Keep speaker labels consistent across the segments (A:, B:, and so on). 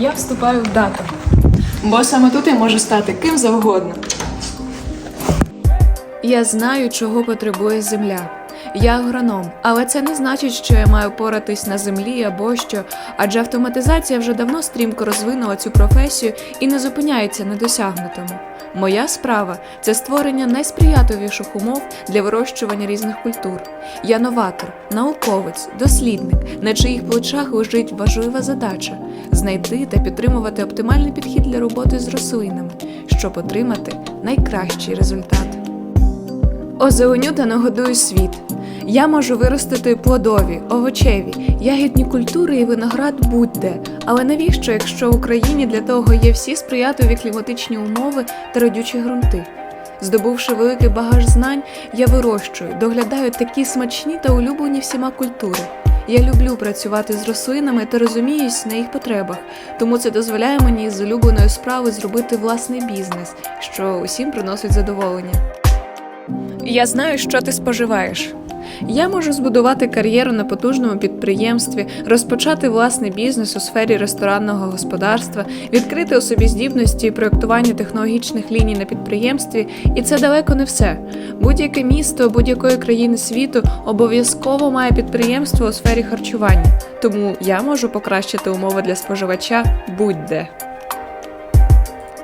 A: Я вступаю в дату. Бо саме тут я можу стати ким завгодно.
B: Я знаю, чого потребує земля. Я агроном, але це не значить, що я маю поратись на землі або що, адже автоматизація вже давно стрімко розвинула цю професію і не зупиняється на досягнутому. Моя справа це створення найсприятливіших умов для вирощування різних культур. Я новатор, науковець, дослідник, на чиїх плечах лежить важлива задача знайти та підтримувати оптимальний підхід для роботи з рослинами, щоб отримати найкращий результат. Озеленю та нагодую світ. Я можу виростити плодові, овочеві, ягідні культури і виноград будь-де. Але навіщо, якщо в Україні для того є всі сприятливі кліматичні умови та родючі ґрунти? Здобувши великий багаж знань, я вирощую, доглядаю такі смачні та улюблені всіма культури. Я люблю працювати з рослинами та розуміюсь на їх потребах, тому це дозволяє мені з улюбленої справи зробити власний бізнес, що усім приносить задоволення. Я знаю, що ти споживаєш. Я можу збудувати кар'єру на потужному підприємстві, розпочати власний бізнес у сфері ресторанного господарства, відкрити у собі здібності і проєктування технологічних ліній на підприємстві, і це далеко не все. Будь-яке місто будь-якої країни світу обов'язково має підприємство у сфері харчування, тому я можу покращити умови для споживача будь-де.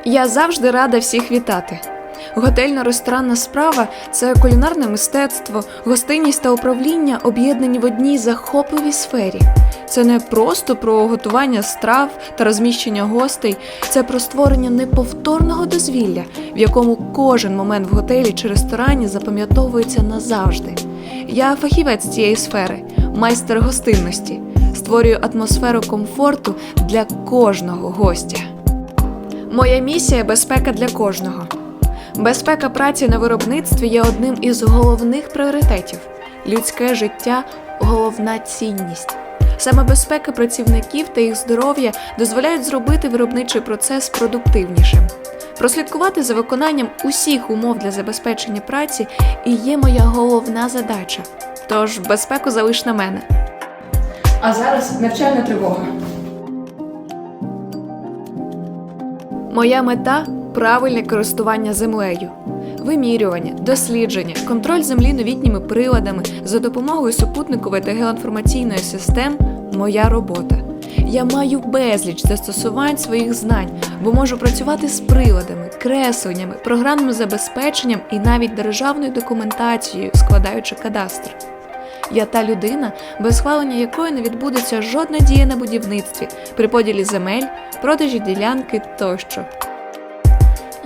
B: Я завжди рада всіх вітати. Готельно-ресторанна справа це кулінарне мистецтво, гостинність та управління об'єднані в одній захопливій сфері. Це не просто про готування страв та розміщення гостей, це про створення неповторного дозвілля, в якому кожен момент в готелі чи ресторані запам'ятовується назавжди. Я фахівець цієї сфери, майстер гостинності, створюю атмосферу комфорту для кожного гостя. Моя місія безпека для кожного. Безпека праці на виробництві є одним із головних пріоритетів. Людське життя головна цінність. Саме безпека працівників та їх здоров'я дозволяють зробити виробничий процес продуктивнішим. Прослідкувати за виконанням усіх умов для забезпечення праці і є моя головна задача. Тож безпеку залиш на мене.
A: А зараз навчальна тривога.
B: Моя мета правильне користування землею, вимірювання, дослідження, контроль землі новітніми приладами за допомогою супутникової та геоінформаційної систем моя робота. Я маю безліч застосувань своїх знань, бо можу працювати з приладами, кресленнями, програмним забезпеченням і навіть державною документацією, складаючи кадастр. Я та людина, без схвалення якої не відбудеться жодна дія на будівництві, при поділі земель, продажі ділянки тощо.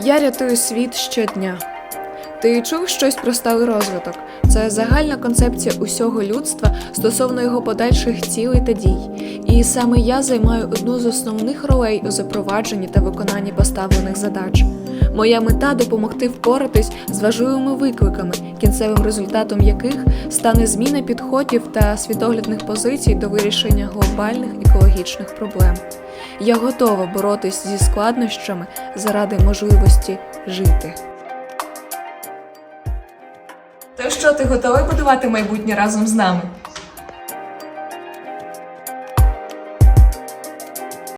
B: Я рятую світ щодня. Ти чув щось про сталий розвиток? Це загальна концепція усього людства стосовно його подальших цілей та дій. І саме я займаю одну з основних ролей у запровадженні та виконанні поставлених задач. Моя мета допомогти впоратись з важливими викликами, кінцевим результатом яких стане зміна підходів та світоглядних позицій до вирішення глобальних екологічних проблем. Я готова боротись зі складнощами заради можливості жити.
A: То що ти готовий будувати майбутнє разом з нами?